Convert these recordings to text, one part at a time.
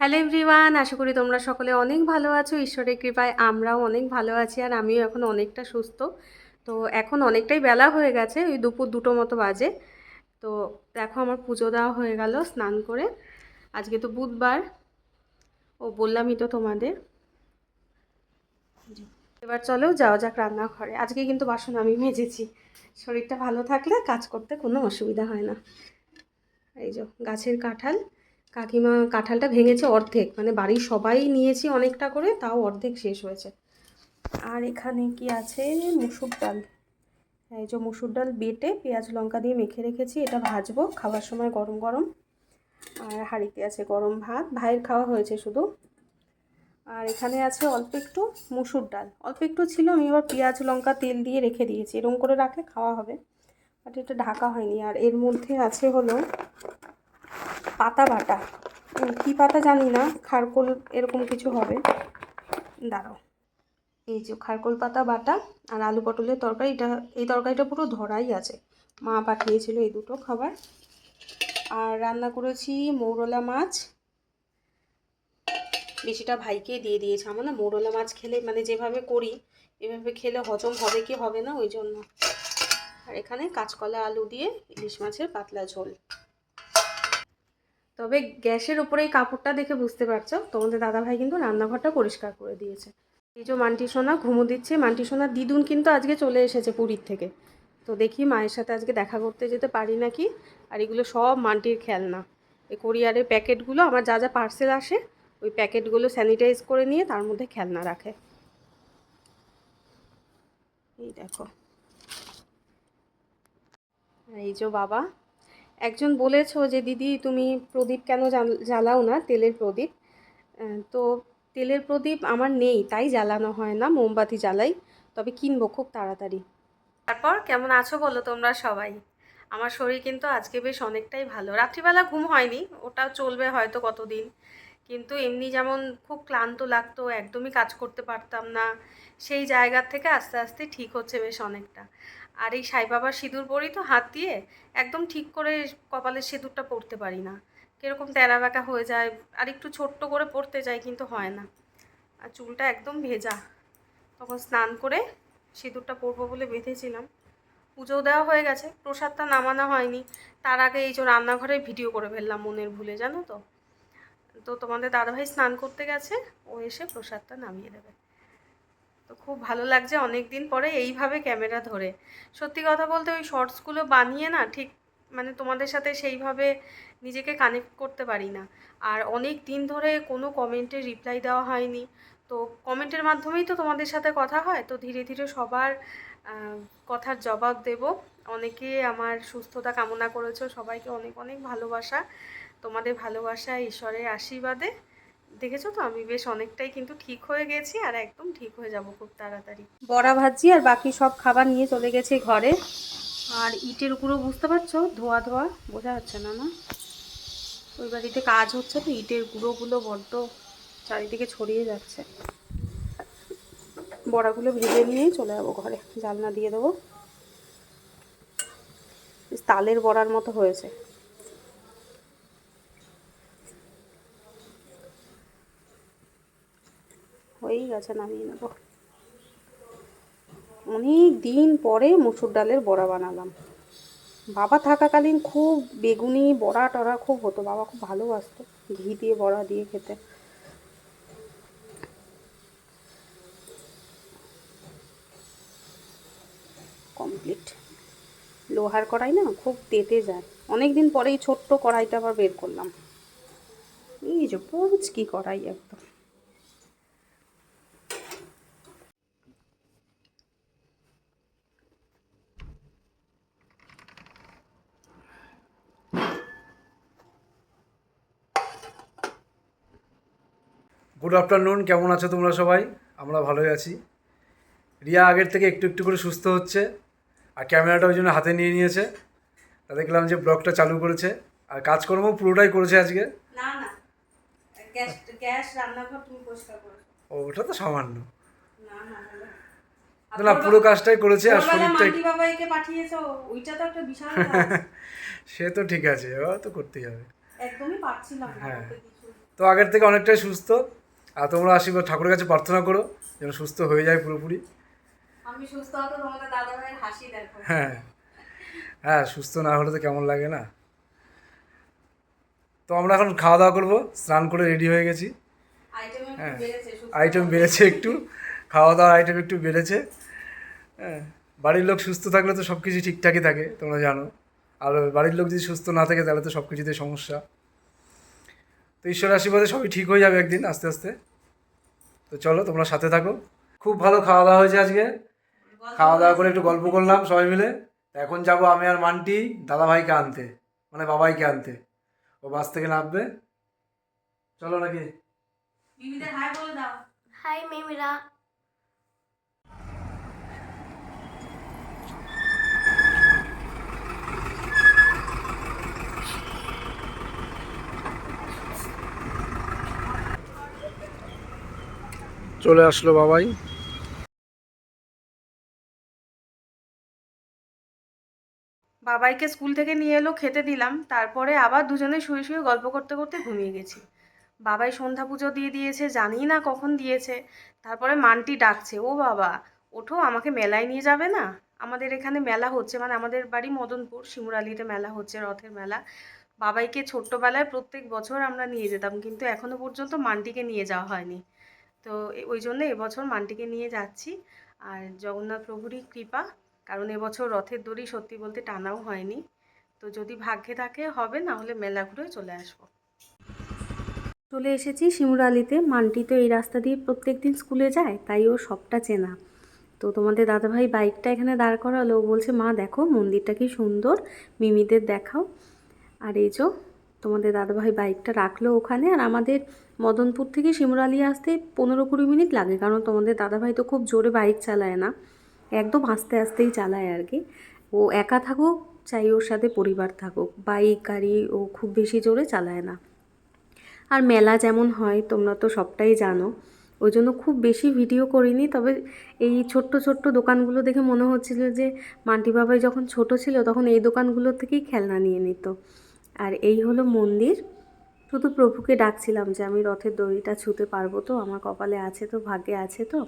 Hello everyone, আশা করি তোমরা সকলে অনেক ভালো আছো। ঈশ্বরের কৃপায় আমরাও অনেক ভালো আছি আর আমিও এখন অনেকটা সুস্থ। তো এখন অনেকটাই বেলা হয়ে গেছে, ওই দুপুর দুটো মতো বাজে। তো দেখো আমার পুজো দেওয়া হয়ে গেল স্নান করে। আজকে তো বুধবার, ও বললামই তো তোমাদের। এবার চলো যাওয়া যাক রান্নাঘরে। আজকে কিন্তু বাসন আমি মেজেছি। শরীরটা ভালো থাকলে কাজ করতে কোনো অসুবিধা হয় না। এই যে গাছের কাঁঠাল। কাকিমা কাঁঠালটা ভেঙেছে অর্ধেক মানে বাড়ির সবাই নিয়েছি অনেকটা করে, তাও অর্ধেক শেষ হয়েছে। আর এখানে কি আছে? মুসুর ডাল। এই যে মুসুর ডাল বেটে পেঁয়াজ লঙ্কা দিয়ে মেখে রেখেছি, এটা ভাজবো খাওয়ার সময় গরম গরম। আর হাঁড়িতে আছে গরম ভাত, ভাইয়ের খাওয়া হয়েছে শুধু। আর এখানে আছে অল্প একটু মুসুর ডাল। অল্প একটু ছিল, আমি এবার পেঁয়াজ লঙ্কা তেল দিয়ে রেখে দিয়েছি এরকম করে রাখলে খাওয়া হবে। বাট এটা ঢাকা হয়নি। আর এর মধ্যে আছে হলো পাতা বাটা। কী পাতা জানি না, খারকোল এরকম কিছু হবে। দাঁড়াও। এই যে খারকোল পাতা বাটা আর আলু পটলের তরকারি, এটা, এই তরকারিটা পুরো ধরাই আছে। মা পাঠিয়েছিল এই দুটো খাবার। আর রান্না করেছি মৌরলা মাছ। বেশিটা ভাইকে দিয়ে দিয়েছে। আমার না মৌরলা মাছ খেলে মানে যেভাবে করি, এভাবে খেলে হজম হবে কি হবে না, ওই জন্য। আর এখানে কাঁচকলা আলু দিয়ে ইলিশ মাছের পাতলা ঝোল। তবে গ্যাসের উপরে এই কাপড়টা দেখে বুঝতে পারছ, তোমাদের দাদাভাই কিন্তু রান্নাঘরটা পরিষ্কার করে দিয়েছে। এই যে মান্টি সোনা, ঘুমো দিচ্ছে। মান্টি সোনার দিদুন কিন্তু আজকে চলে এসেছে পুরীর থেকে। তো দেখি মায়ের সাথে আজকে দেখা করতে যেতে পারি নাকি? আর এগুলো সব মান্টির খেলনা। এই কোরিয়ারের প্যাকেটগুলো, আমার যা যা পার্সেল আসে, ওই প্যাকেটগুলো স্যানিটাইজ করে নিয়ে তার মধ্যে খেলনা রাখে। এই দেখো। এই যে বাবা একজন বলেছ যে, দিদি, তুমি প্রদীপ কেন জ্বাল- জ্বালাও না? তেলের প্রদীপ? তো তেলের প্রদীপ আমার নেই, তাই জ্বালানো হয় না, মোমবাতি জ্বালাই, তবে কিনবো খুব তাড়াতাড়ি। তারপর কেমন আছো বলো তোমরা সবাই? আমার শরীর কিন্তু আজকে বেশ অনেকটাই ভালো। রাত্রিবেলা ঘুম হয়নি, ওটা চলবে হয়তো কতদিন, কিন্তু এমনি যেমন খুব ক্লান্ত লাগতো, একদমই কাজ করতে পারতাম না, সেই জায়গার থেকে আস্তে আস্তে ঠিক হচ্ছে বেশ অনেকটা। আর এই সাই বাবার সিঁদুর পরি তো হাত দিয়ে একদম ঠিক করে কপালের সিঁদুরটা পরতে পারি না। কীরকম তেরা বেঁকা হয়ে যায়, আর একটু ছোট্ট করে পরতে যাই কিন্তু হয় না। আর চুলটা একদম ভেজা। তখন স্নান করে সিঁদুরটা পরবো বলে বেঁধেছিলাম। পুজোও দেওয়া হয়ে গেছে, প্রসাদটা নামানো হয়নি। তার আগে এই যে রান্নাঘরে ভিডিও করে ফেললাম মনের ভুলে, জানো তো? তো তোমাদের দাদাভাই স্নান করতে গেছে, ও এসে প্রসাদটা নামিয়ে দেবে। তো খুব ভালো লাগছে অনেক দিন পরে এইভাবে ক্যামেরা ধরে। সত্যি কথা বলতে ওই শর্টসগুলো বানিয়ে না ঠিক মানে তোমাদের সাথে সেইভাবে নিজেকে কানেক্ট করতে পারি না। আর অনেক দিন ধরে কোনো কমেন্টে রিপ্লাই দেওয়া হয়নি। তো কমেন্টের মাধ্যমেই তো তোমাদের সাথে কথা হয়। তো ধীরে ধীরে সবার কথার জবাব দেব। অনেকে আমার সুস্থতা কামনা করেছ। সবাইকে অনেক অনেক ভালোবাসা। তোমাদের ভালোবাসা, ঈশ্বরের আশীর্বাদে। দেখেছ তো? আমি বেশ অনেকটাই কিন্তু ঠিক হয়ে গেছি আর একদম ঠিক হয়ে যাব খুব তাড়াতাড়ি। বড়া ভাজি আর বাকি সব খাবার নিয়ে চলে গেছি ঘরে। আর ইটের উপরেও বুঝতে পারছ? ধোয়া ধোয়া, বোঝা যাচ্ছে না না? ওই বাড়িতে কাজ হচ্ছে তো, ইটের গুঁড়োগুলো বড্ড চারিদিকে ছড়িয়ে যাচ্ছে। বড়াগুলো ভেজে নিয়েই চলে যাব ঘরে, জালনা দিয়ে দেবো। তালের বড়ার মতো হয়েছে। হয়েই গেছে, নামিয়ে নেব। অনেক দিন পরে মুসুর ডালের বড়া বানালাম। বাবা থাকাকালীন খুব বেগুনি, বড়া টড়া খুব হতো। বাবা খুব ভালোবাসতো ঘি দিয়ে, বড়া দিয়ে খেতে। কমপ্লিট। লোহার কড়াই না খুব তেতে যায়। অনেক দিন পরেই ছোট্ট কড়াইটা আবার বের করলাম। এই যে কি কড়াই একদম। গুড আফটারনুন কেমন আছো তোমরা সবাই? আমরা ভালোই আছি। রিয়া আগের থেকে একটু একটু করে সুস্থ হচ্ছে আর ক্যামেরাটা ওই জন্য হাতে নিয়ে নিয়েছে। তা দেখলাম যে ব্লগটা চালু করেছে। আর কাজকর্ম পুরোটাই করেছে আজকে? ও ওটা তো সামান্য। না পুরো কাজটাই করেছে আর শরীরটা। সে তো ঠিক আছে এবার তো করতেই হবে। একদমই পারছিলাম হ্যাঁ। তো আগের থেকে অনেকটাই সুস্থ। আর তোমরা আশীর্বাদ ঠাকুরের কাছে প্রার্থনা করো যেন সুস্থ হয়ে যায় পুরোপুরি। আমি সুস্থ হতো তোমাদের দাদা ভাইয়ের হাসি দেখো। হ্যাঁ। হ্যাঁ সুস্থ না হলে তো কেমন লাগে না? তো আমরা এখন খাওয়া দাওয়া করব স্নান করে রেডি হয়ে গেছি। আইটেম হ্যাঁ। আইটেম বেড়েছে একটু। খাওয়া দাওয়ার আইটেম একটু বেড়েছে। হ্যাঁ বাড়ির লোক সুস্থ থাকলে তো সব কিছু ঠিকঠাকই থাকে তোমরা জানো। আর বাড়ির লোক যদি সুস্থ না থাকে তাহলে তো সব কিছুতে সমস্যা। তো ঈশ্বরের আশীর্বাদে সবই ঠিক হয়ে যাবে একদিন আস্তে আস্তে। তো চলো তোমরা সাথে থাকো। খুব ভালো খাওয়া দাওয়া হয়েছে আজকে। খাওয়া দাওয়া করে একটু গল্প করলাম সবাই মিলে। এখন যাব আমি আর মান্টি দাদাভাইকে আনতে মানে বাবাইকে আনতে। ও বাস থেকে নামবে। চলো নাকি? হাই বলে দাও। হাই মিমিরা। চলে আসলো বাবাই। বাবাইকে স্কুল থেকে নিয়ে এলো, খেতে দিলাম। তারপরে আবার দুজনে শুয়ে শুয়ে গল্প করতে করতে ঘুমিয়ে গেছি। বাবাই সন্ধ্যা পুজো দিয়ে দিয়েছে জানি না কখন দিয়েছে। তারপরে মানটি ডাকছে, ও বাবা, ওঠো, আমাকে মেলায় নিয়ে যাবে না? আমাদের এখানে মেলা হচ্ছে মানে আমাদের বাড়ি মদনপুর, শিমুরালিতে মেলা হচ্ছে, রথের মেলা। বাবাইকে ছোট্টবেলায় প্রত্যেক বছর আমরা নিয়ে যেতাম, কিন্তু এখনও পর্যন্ত মানটিকে নিয়ে যাওয়া হয়নি। তো ওই জন্য এবছর মানটিকে নিয়ে যাচ্ছি। আর জগন্নাথ প্রভুরই কৃপা, কারণ এবছর রথের দড়ি সত্যি বলতে টানাও হয়নি। তো যদি ভাগ্যে থাকে, হবে, না হলে মেলা ঘুরে চলে আসব। চলে এসেছি শিমুরালিতে। মানটি তো এই রাস্তা দিয়ে প্রত্যেক দিন স্কুলে যায়, তাই ও সবটা চেনা। তো তোমাদের দাদাভাই বাইকটা এখানে দাঁড় করালো বলছে, মা, দেখো, মন্দিরটা কি সুন্দর, মিমিদের দেখাও। আর এই যে তোমাদের দাদাভাই বাইকটা রাখল ওখানে আর আমাদের মদনপুর থেকে শিমুরালি আসতে পনেরো কুড়ি মিনিট লাগে, কারণ তোমাদের দাদাভাই তো খুব জোরে বাইক চালায় না। একদম আস্তে আস্তেই চালায় আর কি। ও একা থাকুক, চাই ওর সাথে পরিবার থাকুক। বাইক, গাড়ি ও খুব বেশি জোরে চালায় না। আর মেলা যেমন হয়, তোমরা তো সবটাই জানো। ওই জন্য খুব বেশি ভিডিও করিনি, তবে এই ছোট্ট ছোট্ট দোকানগুলো দেখে মনে হচ্ছিল যে মান্টি বাবাই যখন ছোট ছিল, তখন এই দোকানগুলোর থেকেই খেলনা নিয়ে নিত। আর এই হলো মন্দির। শুধু প্রভুকে ডাকছিলাম যে আমি রথের দড়িটা ছুতে পারব তো, আমার কপালে আছে তো, ভাগ্যে আছে তো।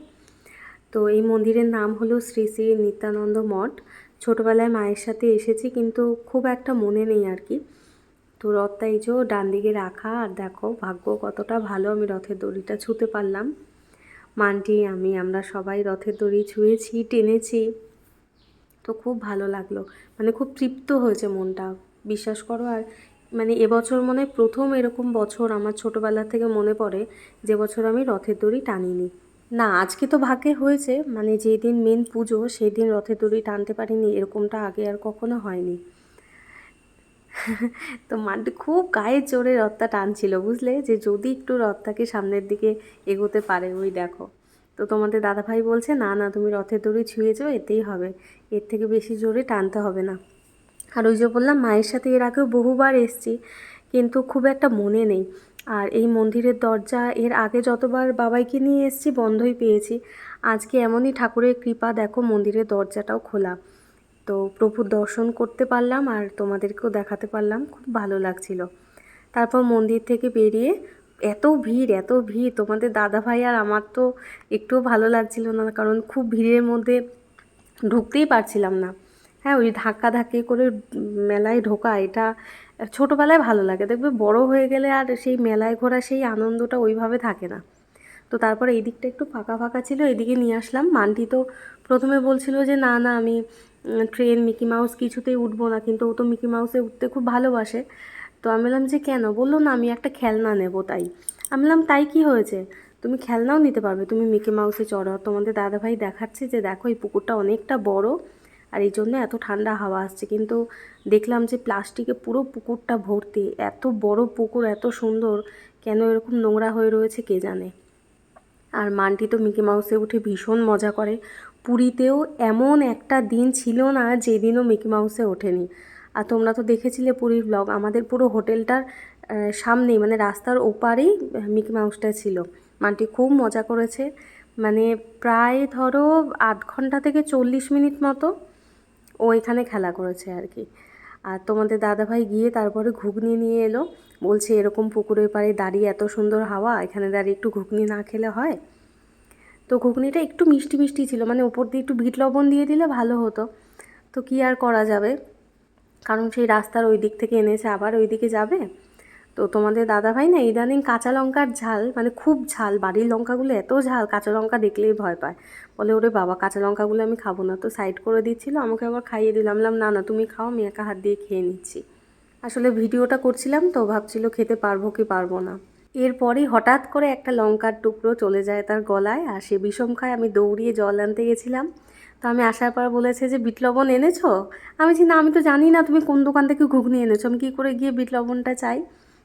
তো এই মন্দিরের নাম হলো শ্রী শ্রী নিত্যানন্দ মঠ। ছোটোবেলায় মায়ের সাথে এসেছি কিন্তু খুব একটা মনে নেই আর কি। তো রথটা এই যে ডান দিকে রাখা, আর দেখো ভাগ্য কতটা ভালো, আমি রথের দড়িটা ছুঁতে পারলাম। মানটি, আমি, আমরা সবাই রথের দড়ি ছুঁয়েছি, টেনেছি। তো খুব ভালো লাগল মানে খুব তৃপ্ত হয়েছে মনটা। বিশ্বাস করো, আর মানে এবছর মনে হয় প্রথম এরকম বছর আমার ছোটোবেলা থেকে মনে পড়ে, যে বছর আমি রথের দড়ি টানিনি। না, আজকে তো ভাগ্যে হয়েছে মানে যেই দিন মেন পুজো সেই দিন রথের দড়ি টানতে পারিনি, এরকমটা আগে আর কখনো হয়নি। তো মানটি খুব গায়ে জোরে রথটা টানছিল, বুঝলে? যে যদি একটু রথটাকে সামনের দিকে এগোতে পারে, ওই দেখো। তো তোমাদের দাদাভাই বলছে, না না, তুমি রথের দড়ি ছুঁয়েছো এতেই হবে। এর থেকে বেশি জোরে টানতে হবে না। আর ওই যে বললাম, মায়ের সাথে এর আগেও বহুবার এসছি, কিন্তু খুব একটা মনে নেই। আর এই মন্দিরের দরজা, এর আগে যতবার বাবাইকে নিয়ে এসেছি, বন্ধই পেয়েছি। আজকে এমনই ঠাকুরের কৃপা, দেখো মন্দিরের দরজাটাও খোলা। তো প্রভুর দর্শন করতে পারলাম আর তোমাদেরকেও দেখাতে পারলাম, খুব ভালো লাগছিল। তারপর মন্দির থেকে বেরিয়ে এত ভিড় এত ভিড়, তোমাদের দাদা ভাই আর আমার তো একটুও ভালো লাগছিল না, কারণ খুব ভিড়ের মধ্যে ঢুকতেই পারছিলাম না। হ্যাঁ ওই ধাক্কা ধাক্কি করে মেলায় ঢোকা, এটা ছোটোবেলায় ভালো লাগে। দেখবে বড় হয়ে গেলে আর সেই মেলায় ঘোরা, সেই আনন্দটা ওইভাবে থাকে না। তো তারপরে এই দিকটা একটু ফাঁকা ফাঁকা ছিল, এদিকে নিয়ে আসলাম। মানটি তো প্রথমে বলছিল যে, না না, আমি ট্রেন, মিকি মাউস কিছুতেই উঠবো না। কিন্তু ও তো মিকি মাউসে উঠতে খুব ভালোবাসে। তো আমি বললাম, যে কেন? বলল, না, আমি একটা খেলনা নেব তাই। আমি বললাম, তাই কি হয়েছে? তুমি খেলনাও নিতে পারবে। তুমি মিকি মাউসে চড়ো। তোমাদের দাদাভাই দেখাচ্ছে যে, দেখো, এই পুকুরটা অনেকটা বড়। আর এই জন্য এত ঠান্ডা হাওয়া আসছে। কিন্তু দেখলাম যে প্লাস্টিকে পুরো পুকুরটা ভর্তি, এত বড় পুকুর, এত সুন্দর, কেন এরকম নোংরা হয়ে রয়েছে কে জানে? আর মানটি তো মিকি মাউসে উঠে ভীষণ মজা করে। পুরীতেও এমন একটা দিন ছিল না যেদিনও মিকি মাউসে ওঠেনি। আর তোমরা তো দেখেছিলে পুরীর ব্লগ, আমাদের পুরো হোটেলটার সামনেই মানে রাস্তার ওপারেই মিকি মাউসটা ছিল। মানটি খুব মজা করেছে। মানে প্রায় ধরো আধ ঘণ্টা থেকে চল্লিশ মিনিট মতো ও এখানে খেলা করেছে আর কি। আর তোমাদের দাদাভাই গিয়ে তারপরে ঘুগনি নিয়ে এলো। বলছে, এরকম পুকুরের পাড়ে দাঁড়িয়ে এত সুন্দর হাওয়া, এখানে দাঁড়িয়ে একটু ঘুগনি না খেলে হয়? তো ঘুগনিটা একটু মিষ্টি মিষ্টি ছিল মানে উপর দিয়ে একটু বিট লবণ দিয়ে দিলে ভালো হতো। তো কি আর করা যাবে? কারণ সেই রাস্তার ওই দিক থেকে এনেছে, আবার ওই দিকে যাবে? তো তোমাদের দাদাভাই না ইদানিং কাঁচা লঙ্কার ঝাল মানে খুব ঝাল, বাড়ির লঙ্কাগুলো এত ঝাল, কাঁচা লঙ্কা দেখলেই ভয় পায়। বলে, ওরে বাবা, কাঁচা লঙ্কাগুলো আমি খাব না। তো সাইড করে দিচ্ছিল, আমাকে আবার খাইয়ে দিলাম না না, তুমি খাও, আমি একা হাত দিয়ে খেয়ে নিচ্ছি। আসলে ভিডিওটা করছিলাম তো, ভাবছিল খেতে পারব কি পারব না। এরপরেই হঠাৎ করে একটা লঙ্কার টুকরো চলে যায় তার গলায়, আর সে বিষম খায়। আমি দৌড়িয়ে জল আনতে গেছিলাম। তো আমি আসার পর বলেছে যে, বিট লবণ এনেছো? আমি বলছি, না, আমি তো জানি না তুমি কোন দোকান থেকে ঘুগনি এনেছো? আমি কী করে গিয়ে বিট লবণটা চাই?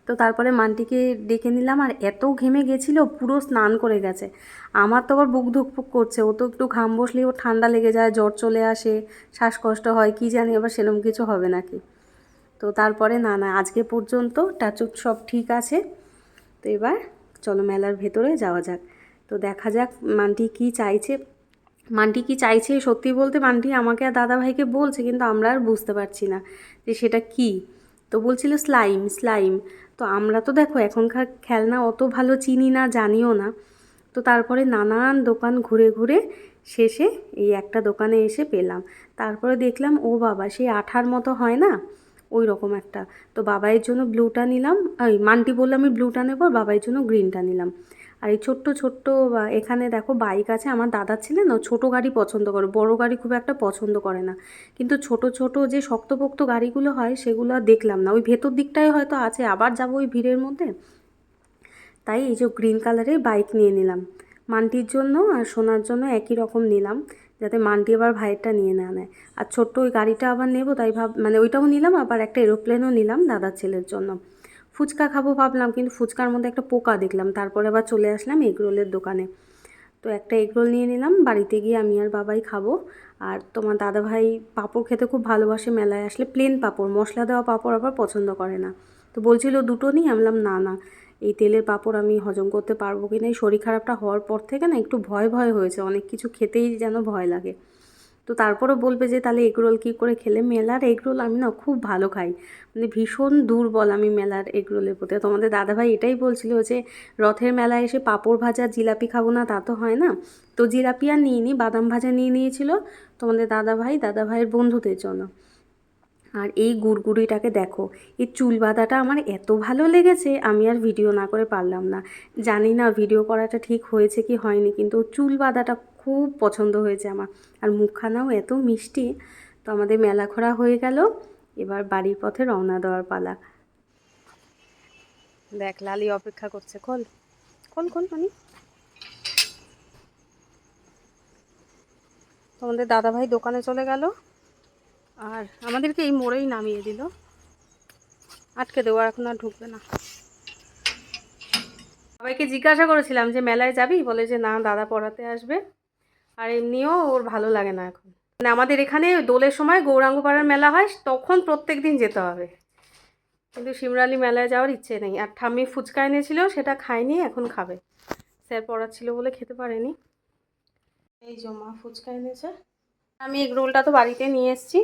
তো তারপরে মানটিকে ডেকে নিলাম আর এত ঘেমে গেছিল, পুরো স্নান করে গেছে। আমার তো আবার বুক ধুকপুক করছে, ও তো একটু ঘাম বসলেই ও ঠান্ডা লেগে যায়, জ্বর চলে আসে, শ্বাসকষ্ট হয়, কি জানি আবার সেরকম কিছু হবে নাকি। তো তারপরে না না, আজকে পর্যন্ত টাচুট সব ঠিক আছে। তো এবার চলো মেলার ভেতরে যাওয়া যাক। তো দেখা যাক মানটি কি চাইছে। মানটি কি চাইছে সত্যি বলতে মানটি আমাকে আর দাদাভাইকে বলছে, কিন্তু আমরা আর বুঝতে পারছি না যে সেটা কি। তো বলছিল স্লাইম স্লাইম। তো আমরা তো দেখো এখনকার খেলনা অত ভালো চিনি না, জানিও না। তো তারপরে নানান দোকান ঘুরে ঘুরে শেষে এই একটা দোকানে এসে পেলাম। তারপরে দেখলাম, ও বাবা সেই আঠার মতো হয় না? ওই রকম একটা। তো বাবাইয়ের জন্য ব্লুটা নিলাম ওই মানটি বললাম আমি ব্লুটা নেব, আর বাবাইয়ের জন্য গ্রিনটা নিলাম। আর এই ছোট্ট ছোট্ট এখানে দেখো বাইক আছে, আমার দাদা ছিলেন না ছোট গাড়ি পছন্দ করে, বড় গাড়ি খুব একটা পছন্দ করে না। কিন্তু ছোট ছোট যে শক্তপোক্ত গাড়িগুলো হয়, সেগুলো দেখলাম না। ওই ভেতর দিকটায় হয়তো আছে, আবার যাব ওই ভিড়ের মধ্যে? তাই এই যে গ্রিন কালারের বাইক নিয়ে নিলাম। মানটির জন্য আর সোনার জন্য একই রকম নিলাম, যাতে মানটি আবার ভাইয়েরটা নিয়ে না নেয়। আর ছোট্ট ওই গাড়িটা আবার নেব, তাই ভাব মানে ওইটাও নিলাম, আবার একটা এরোপ্লেনও নিলাম দাদার ছেলের জন্য। ফুচকা খাব ভাবলাম, কিন্তু ফুচকার মধ্যে একটা পোকা দেখলাম। তারপরে আবার চলে আসলাম এগরোলের দোকানে। তো একটা এগরোল নিয়ে নিলাম, বাড়িতে গিয়ে আমি আর বাবাই খাব। আর তোমার দাদাভাই পাঁপড় খেতে খুব ভালোবাসে, মেলায় আসলে প্লেন পাঁপড়, মশলা দেওয়া পাঁপড় আবার পছন্দ করে না। তো বলছিল, দুটো নিই? আমি বললাম, না না, এই তেলের পাঁপড় আমি হজম করতে পারব কি না? এই শরীর খারাপটা হওয়ার পর থেকে না একটু ভয় ভয় হয়েছে, অনেক কিছু খেতেই যেন ভয় লাগে। তো তারপরে বলবে যে, তাহলে এগরোল কী করে খেলে? মেলার এগরোল আমি না খুব ভালো খাই। মানে ভীষণ দুর্বল আমি মেলার এগরোলের প্রতি। তোমাদের দাদাভাই এটাই বলছিল যে, রথের মেলায় এসে পাঁপড় ভাজা, জিলাপি খাব না, তা তো হয় না। তো জিলাপি আর নিয়ে নিই বাদাম ভাজা নিয়ে নিয়েছিল তোমাদের দাদাভাই, দাদাভাইয়ের বন্ধুদের জন্য। আর এই গুড়গুড়িটাকে দেখো, এই চুল বাঁধাটা আমার এত ভালো লেগেছে, আমি আর ভিডিও না করে পারলাম না। জানি না ভিডিও করাটা ঠিক হয়েছে কি হয়নি, কিন্তু চুল বাঁধাটা খুব পছন্দ হয়েছে আমার। আর মুখখানাও এত মিষ্টি। তো আমাদের মেলা ঘোরা হয়ে গেল। এবার বাড়ির পথে রওনা দেওয়ার পালা। দেখ, লালি অপেক্ষা করছে। খোল। খোল খোল, মানি। তোমাদের দাদাভাই দোকানে চলে গেল। আর আমাদেরকে এই মোড়েই নামিয়ে দিল। আটকে দেবো এখন আর ঢুকবে না। সবাইকে জিজ্ঞাসা করেছিলাম যে, মেলায় যাবি? বলে যে, না, দাদা পড়াতে আসবে। আর এমনিও ওর ভালো লাগে না এখন। মানে আমাদের এখানে দোলের সময় গৌরাঙ্গ পাড়ার মেলা হয়, তখন প্রত্যেক দিন যেতে হবে। কিন্তু শিমরালি মেলায় যাওয়ার ইচ্ছে নেই। আর ঠাম্মি ফুচকা এনেছিল, সেটা খায়নি, এখন খাবে। স্যার পড়াচ্ছিল বলে খেতে পারেনি। এই জমা ফুচকা এনেছে। আমি এগ রোলটা তো বাড়িতে নিয়ে এসেছি।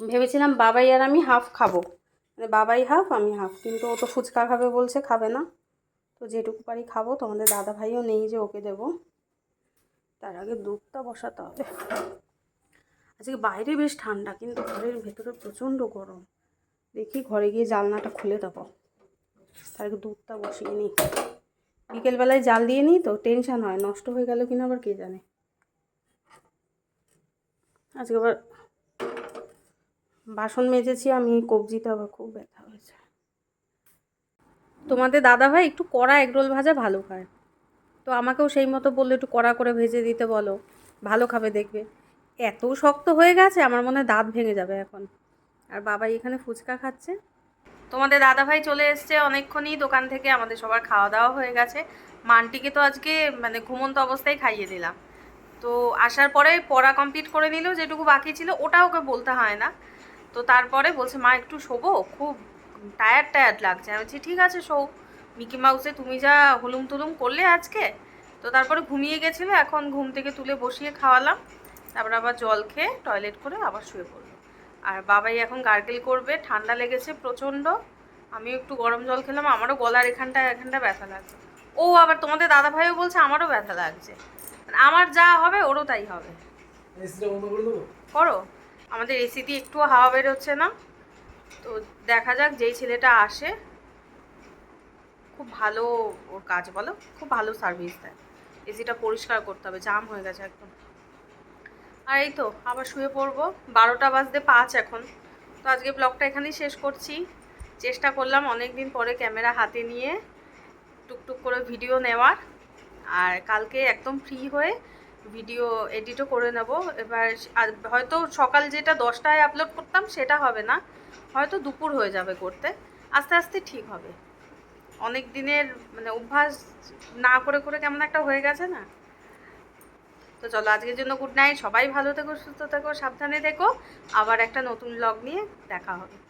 ভেবেছিলাম বাবাই আর আমি হাফ খাব। মানে বাবাই হাফ, আমি হাফ। কিন্তু ও তো ফুচকা খাবে বলছে, খাবে না। তো যেটুকু পারি খাব। তোমাদের দাদা ভাইও নেই যে ওকে দেবো। তার আগে দুধটা বসাতে হবে। আজকে বাইরে বেশ ঠান্ডা, কিন্তু ঘরের ভেতরে প্রচণ্ড গরম। দেখি ঘরে গিয়ে জালনাটা খুলে দেবো। তার আগে দুধটা বসিয়ে নিই। বিকেলবেলায় জাল দিয়ে নিই তো, টেনশান হয়, নষ্ট হয়ে গেল কিনা আবার কে জানে। আজকে আবার বাসন মেজেছি, আমি কবজিতে আবার খুব ব্যথা হয়েছে। তোমাদের দাদা ভাই একটু কড়া এগরোল ভাজা ভালো খায়। তো আমাকেও সেই মতো বলল, একটু কড়া করে ভেজে দিতে বলো, ভালো খাবে দেখবে। এত শক্ত হয়ে গেছে, আমার মনে দাঁত ভেঙে যাবে এখন। আর বাবাই এখানে ফুচকা খাচ্ছে। তোমাদের দাদা ভাই চলে এসছে অনেকক্ষণই দোকান থেকে, আমাদের সবার খাওয়া দাওয়া হয়ে গেছে। মানটিকে তো আজকে মানে ঘুমন্ত অবস্থায় খাইয়ে দিলাম। তো আসার পরে পড়া কমপ্লিট করে নিল, যেটুকু বাকি ছিল, ওটা ওকে বলতে হয় না। তো তারপরে বলছে, মা, একটু শোবো, খুব টায়ার্ড টায়ার্ড লাগছে। আমি বলছি, ঠিক আছে শো মিকি মাউসে তুমি যা হুলুম তুলুম করলে আজকে তো তারপরে ঘুমিয়ে গেছিল এখন ঘুম থেকে তুলে বসিয়ে খাওয়ালাম তারপর আবার জল খেয়ে টয়লেট করে আবার শুয়ে পড়ল আর বাবাই এখন গার্গেল করবে ঠান্ডা লেগেছে প্রচণ্ড আমি একটু গরম জল খেলাম আমারও গলার এখানটা এখানটা ব্যথা লাগছে। ও আবার তোমাদের দাদা ভাইও বলছে আমারও ব্যথা লাগছে। মানে আমার যা হবে ওরও তাই হবে। করো আমাদের এসি দিয়ে একটুও হাওয়া বেরোচ্ছে না। তো দেখা যাক যেই ছেলেটা আসে খুব ভালো ওর কাজ বলো, খুব ভালো সার্ভিস দেয়। এসিটা পরিষ্কার করতে হবে জাম হয়ে গেছে একদম। আর এই তো, আবার শুয়ে পড়ব, বারোটা বাজতে পাঁচ এখন। তো আজকে ব্লগটা এখানেই শেষ করছি। চেষ্টা করলাম অনেক দিন পরে ক্যামেরা হাতে নিয়ে টুকটুক করে ভিডিও নেওয়ার। আর কালকে একদম ফ্রি হয়ে ভিডিও এডিটও করে নেব। এবার হয়তো সকাল যেটা দশটায় আপলোড করতাম, সেটা হবে না। হয়তো দুপুর হয়ে যাবে করতে। আস্তে আস্তে ঠিক হবে। অনেক দিনের মানে অভ্যাস না করে করে কেমন একটা হয়ে গেছে না? তো চলো আজকের জন্য গুড নাইট সবাই ভালো থেকো, সুস্থ থেকো, সাবধানে থেকো। আবার একটা নতুন ব্লগ নিয়ে দেখা হবে।